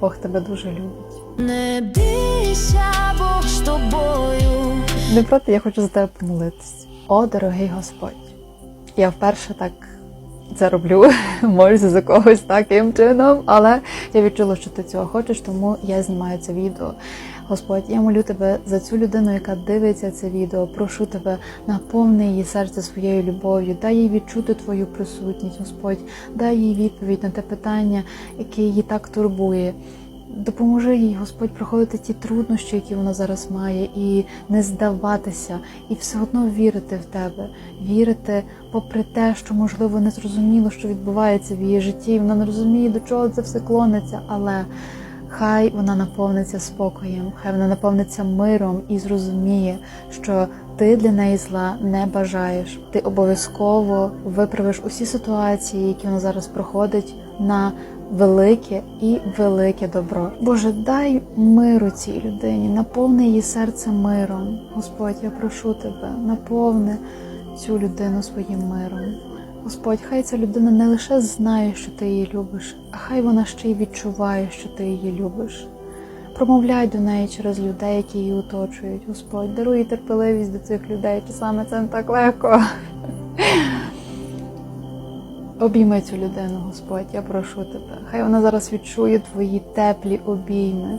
Бог тебе дуже любить. Не бійся, Бог з тобою. Не проти, я хочу за тебе помолитись. О, дорогий Господь, я вперше так це роблю, молюся за когось таким чином, але я відчула, що ти цього хочеш, тому я знімаю це відео. Господь, я молю тебе за цю людину, яка дивиться це відео. Прошу тебе, наповни її серце своєю любов'ю, дай їй відчути твою присутність, Господь, дай їй відповідь на те питання, яке її так турбує. Допоможи їй, Господь, проходити ті труднощі, які вона зараз має, і не здаватися, і все одно вірити в тебе, вірити, попри те, що можливо не зрозуміло, що відбувається в її житті. Вона не розуміє, до чого це все клониться, але хай вона наповниться спокоєм, хай вона наповниться миром і зрозуміє, що ти для неї зла не бажаєш. Ти обов'язково виправиш усі ситуації, які вона зараз проходить на велике і велике добро. Боже, дай миру цій людині, наповни її серце миром. Господь, я прошу тебе, наповни цю людину своїм миром. Господь, хай ця людина не лише знає, що ти її любиш, а хай вона ще й відчуває, що ти її любиш. Промовляй до неї через людей, які її оточують. Господь, даруй терпеливість до цих людей, часами це не так легко. Обійми цю людину, Господь, я прошу тебе. Хай вона зараз відчує твої теплі обійми.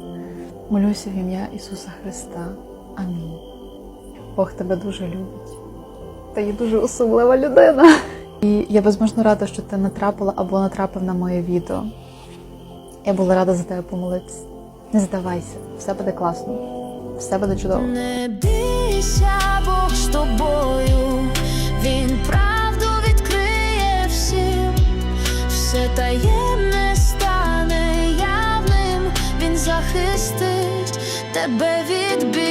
Молюся в ім'я Ісуса Христа. Амінь. Бог тебе дуже любить. Ти є дуже особлива людина. І я безможно рада, що ти натрапила або натрапив на моє відео. Я була рада за тебе помолитися. Не здавайся, все буде класно, все буде чудово. Не бійся, Бог з тобою. Він правду відкриє всім. Все таємне стане явним. Він захистить тебе від біль.